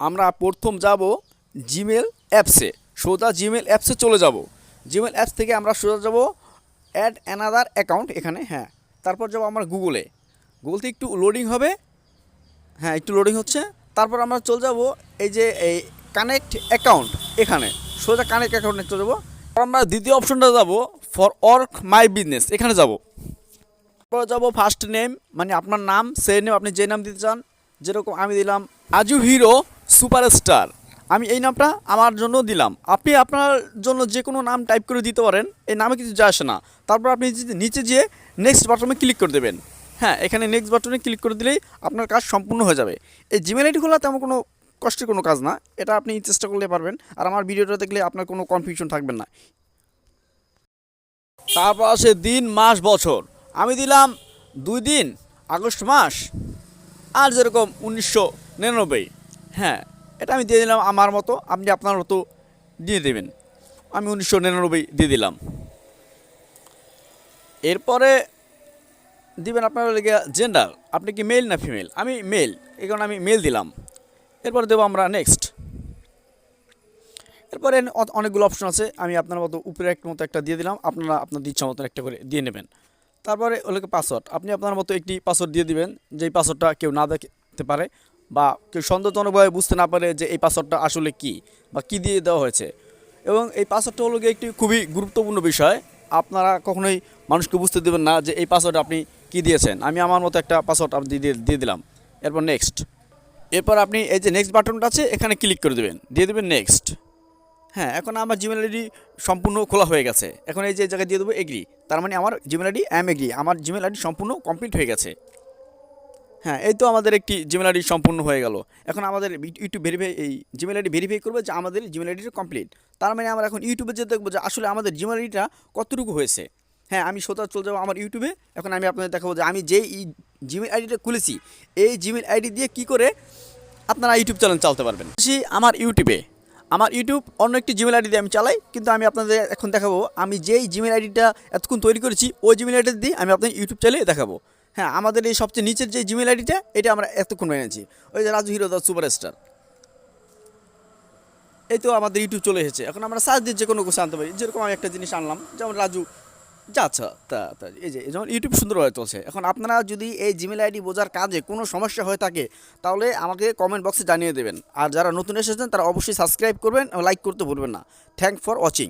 আমরা প্রথম যাব জিমেল অ্যাপসে সোজা জিমেল অ্যাপসে চলে যাব। জিমেল অ্যাপস থেকে আমরা সোজা যাব অ্যাড অ্যানাদার অ্যাকাউন্ট এখানে হ্যাঁ। তারপর যাব আমরা গুগলে গুগল থেকে একটু লোডিং হবে। হ্যাঁ একটু লোডিং হচ্ছে। তারপর আমরা চলে যাব এই যে এই কানেক্ট অ্যাকাউন্ট এখানে। সোজা কানেক্ট অ্যাকাউন্টে চলে যাব। আমরা দ্বিতীয় অপশনটা যাব ফর ওয়ার্ক মাই বিজনেস এখানে যাব। তারপর যাব ফার্স্ট নেম মানে আপনার নাম সেই নেম আপনি যে নাম দিতে চান, যেরকম আমি দিলাম আজু হিরো সুপারস্টার। আমি এই নামটা আমার জন্য দিলাম। আপনি আপনার জন্য যে কোনো নাম টাইপ করে দিতে পারেন, এই নামে কিছু যায় আসে না। তারপর আপনি নিচে যেয়ে নেক্সট বাটনে ক্লিক করে দেবেন। হ্যাঁ এখানে নেক্সট বাটনে ক্লিক করে দিলেই আপনার কাজ সম্পূর্ণ হয়ে যাবে। এই জিমেল আইডি খোলা তেমন কোনো কষ্টের কোনো কাজ না। এটা আপনি চেষ্টা করলে পারবেন। আর আমার ভিডিওটা দেখলে আপনার কোনো কনফিউশন থাকবেন না। তারপর আসে দিন, মাস, বছর। আমি দিলাম দুই দিন, আগস্ট মাস। আর যেরকম উনিশশো নিরানব্বই। হ্যাঁ এটা আমি দিয়ে দিলাম আমার মতো, আপনি আপনার মতো দিয়ে দেবেন। আমি উনিশশো নিরানব্বই দিয়ে দিলাম। এরপরে দিবেন আপনার লেগে জেন্ডার আপনি কি মেল না ফিমেল আমি মেল এই কারণে আমি মেল দিলাম। এরপরে দেবো আমরা নেক্সট এরপরে অনেকগুলো অপশন আছে, আমি আপনার মতো উপরে একটা মতো একটা দিয়ে দিলাম, আপনারা আপনার ইচ্ছা মতন একটা করে দিয়ে নেবেন। তারপরে ওগুলোকে পাসওয়ার্ড আপনি আপনার মতো একটি পাসওয়ার্ড দিয়ে দিবেন, যেই পাসওয়ার্ডটা কেউ না দেখতে পারে। বা কেউ সন্দেহজনকভাবে বুঝতে না পারে যে এই পাসওয়ার্ডটা আসলে কি বা কি দিয়ে দেওয়া হয়েছে। এবং এই পাসওয়ার্ডটা হলো একটি খুবই গুরুত্বপূর্ণ বিষয়। আপনারা কখনোই মানুষকে বুঝতে দেবেন না যে এই পাসওয়ার্ড আপনি কি দিয়েছেন। আমি আমার মতো একটা পাসওয়ার্ড আপনি দিয়ে দিয়ে দিলাম। এরপর নেক্সট এরপর আপনি এই যে নেক্সট বাটনটা আছে, এখানে ক্লিক করে দেবেন। দিয়ে দেবেন নেক্সট হ্যাঁ এখন আমার জিমেল আইডি সম্পূর্ণ খোলা হয়ে গেছে। এখন এই যে জায়গায় দিয়ে দেবো এগ্রি তার মানে আমার জিমেল আইডি অ্যাম এগ্রি আমার জিমেল আইডি সম্পূর্ণ কমপ্লিট হয়ে গেছে। হ্যাঁ এই তো আমাদের একটি জিমেল আইডি সম্পূর্ণ হয়ে গেল। এখন আমাদের ইউটিউব ভেরিফাই এই জিমেল আইডি ভেরিফাই করবে যে আমাদের জিমেল আইডিটা কমপ্লিট তার মানে আমরা এখন ইউটিউবে যে দেখব যে আসলে আমাদের জিমেল আইডিটা কতটুকু হয়েছে। হ্যাঁ আমি সোজা চলে যাব আমার ইউটিউবে এখন আমি আপনাদের দেখাবো যে আমি যেই জিমেল আইডিটা খুলেছি, এই জিমেল আইডি দিয়ে কি করে আপনারা ইউটিউব চ্যানেল চালাতে পারবেন। আমার ইউটিউবে আমার ইউটিউব অন্য একটি জিমেল আইডি দিয়ে আমি চালাই, কিন্তু আমি আপনাদের এখন দেখাবো, আমি যেই জিমেল আইডিটা এতক্ষণ তৈরি করেছি, ওই জিমেল আইডি দিয়ে আমি আপনার ইউটিউব চালিয়ে দেখাবো। হ্যাঁ আমাদের এই সবচেয়ে নিচের যে জিমেল আইডিটা এটা আমরা এতক্ষণ মেনেছি ওই যে রাজু হিরো দা সুপারস্টার। এই তো আমাদের ইউটিউব চলে এসেছে। এখন আমরা সার্চ দিয়ে যে কোনো কিছু আনতে পারি। যেরকম আমি একটা জিনিস আনলাম, যেমন রাজু, যা আচ্ছা তা তা, এই যে, যেমন ইউটিউব সুন্দরভাবে চলছে। এখন আপনারা যদি এই জিমেল আইডি বোঝার কাজে কোনো সমস্যা হয়ে থাকে, তাহলে আমাকে কমেন্ট বক্সে জানিয়ে দেবেন। আর যারা নতুন এসেছেন, তারা অবশ্যই সাবস্ক্রাইব করবেন লাইক করতে ভুলবেন না। Thank for watching